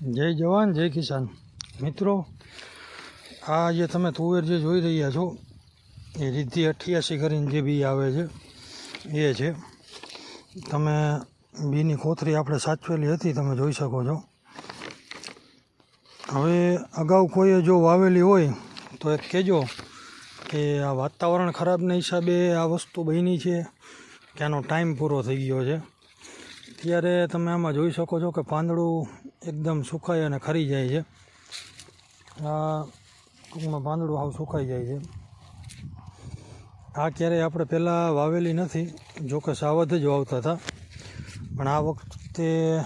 જય જવાન, જય કિસાન. મિત્રો, આ જે તમે તુવેર જે જોઈ રહ્યા છો, એ રિદ્ધિ અઠ્યાસી કરીને જે બી આવે છે, એ છે. તમે બીની કોથરી આપણે સાચવેલી હતી, તમે જોઈ શકો છો. હવે અગાઉ કોઈએ જો વાવેલી હોય, તો એક કહેજો કે આ વાતાવરણ ખરાબના હિસાબે આ વસ્તુ બની છે, કે આનો ટાઈમ પૂરો થઈ ગયો છે. ત્યારે તમે આમાં જોઈ શકો છો કે પાંદડું એકદમ સુકાય અને ખરી જાય છે. આ ટૂંકમાં પાંદડું હાવ સુકાઈ જાય છે. આ ક્યારેય આપણે પહેલાં વાવેલી નથી જો કે સાવધ જ વાવતા હતા. પણ આ વખતે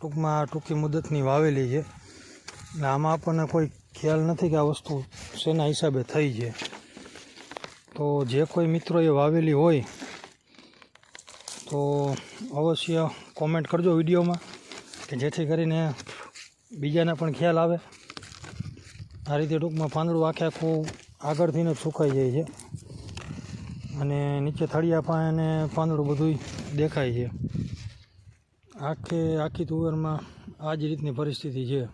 ટૂંકમાં ટૂંકી મુદતની વાવેલી છે. એટલે આમાં આપણને કોઈ ખ્યાલ નથી કે આ વસ્તુ શેના હિસાબે થઈ છે. તો જે કોઈ મિત્રોએ વાવેલી હોય તો અવશ્ય કોમેન્ટ કરજો વિડીયોમાં કે જેથી કરીને બીજાને પણ ખ્યાલ આવે. આ રીતે ટૂંકમાં પાંદડું આખે આખું આગળથીને સુકાઈ જાય છે. અને નીચે થળિયા પાને પાંદડું બધું દેખાય છે. આખે આખી તુવેરમાં આ જ રીતની પરિસ્થિતિ છે.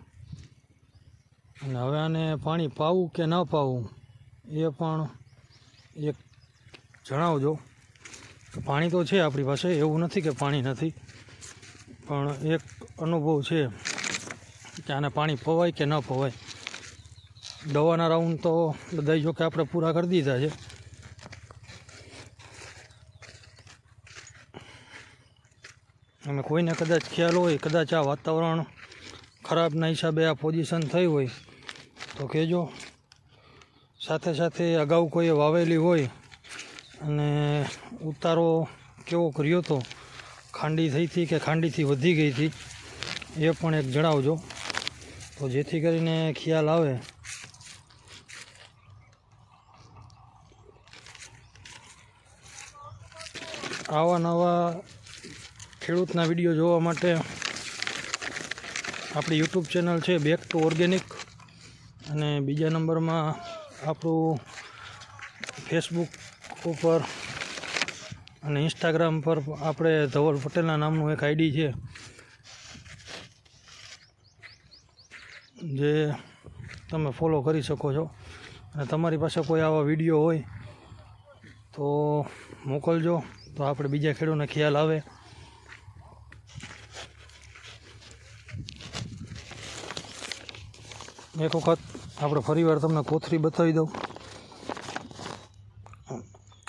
અને હવે આને પાણી પાવું કે ન પાવું એ પણ એક જણાવજો. પાણી તો છે આપણી પાસે, એવું નથી કે પાણી નથી. પણ એક અનુભવ છે કે આને પાણી પવાય કે ન પવાય. દવાના રાઉન્ડ તો બધા જો કે આપણે પૂરા કરી દીધા છે. અને કોઈને કદાચ ખ્યાલ હોય, કદાચ આ વાતાવરણ ખરાબના હિસાબે આ પોઝિશન થઈ હોય, તો કહેજો. સાથે સાથે અગાઉ કોઈએ વાવેલી હોય અને ઉતારો કેવો કર્યો હતો ખાંડી થઈ હતી કે ખાંડીથી વધી ગઈ હતી? એ પણ એક જણાવજો. તો જેથી કરીને ખ્યાલ આવે. આવા નવા ખેડૂતના વીડિયો જોવા માટે આપણી યુટ્યુબ ચેનલ છે બેક ટુ ઓર્ગેનિક અને બીજા નંબરમાં આપણું ફેસબુક ઉપર અને ઇન્સ્ટાગ્રામ પર આપણે ધવલ પટેલના નામનું એક આઈડી છે. જે તમે ફોલો કરી શકો છો. અને તમારી પાસે કોઈ આવા વીડિયો હોય તો મોકલજો. તો આપણે બીજા ખેડૂતને ખ્યાલ આવે. એક વખત આપણે ફરીવાર તમને કોથરી બતાવી દઉં.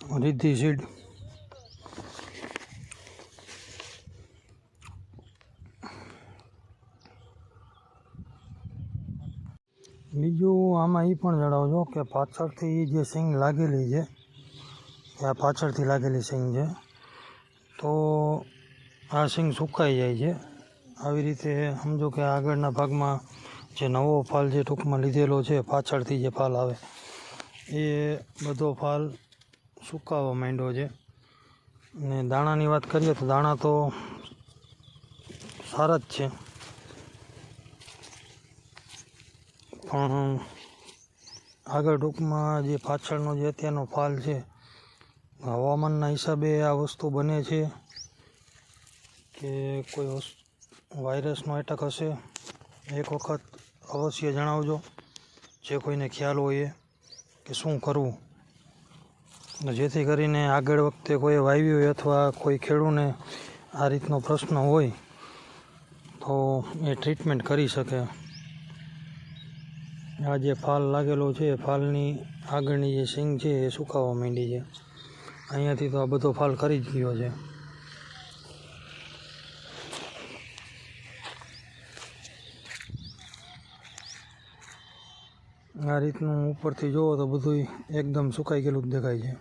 રિદ્ધિ સીડ બીજું આમાં એ પણ જણાવજો કે પાછળથી જે સિંગ લાગેલી છે, આ પાછળથી લાગેલી સિંગ છે, તો આ સિંગ સુકાઈ જાય છે. આવી રીતે સમજો કે આગળના ભાગમાં જે નવો ફાલ જે ટૂંકમાં લીધેલો છે, પાછળથી જે ફાલ આવે, એ બધો ફાલ સુકાવા માંડ્યો છે. ને દાણાની વાત કરીએ તો દાણા તો સારા જ છે. પણ આગળ ટૂંકમાં જે પાછળનો જે અત્યારનો ફાલ છે, હવામાનના હિસાબે આ વસ્તુ બને છે કે કોઈ વાયરસનો એટક હશે, એક વખત અવશ્ય જણાવજો. જે કોઈને ખ્યાલ હોય કે શું કરવું. અને જેથી કરીને આગળ વખતે કોઈ વાવ્યું હોય અથવા કોઈ ખેડૂને આ રીતનો પ્રશ્ન હોય, તો એ ટ્રીટમેન્ટ કરી શકે. આ જે ફાલ લાગેલો છે ફાલની આગળની જે સિંગ છે, એ સુકાવા માંડી છે. અહીંયાથી તો આ બધો ફાલ કરી જ ગયો છે. આ રીતનું ઉપરથી જુઓ તો બધું એકદમ સુકાઈ ગયેલું જ દેખાય છે.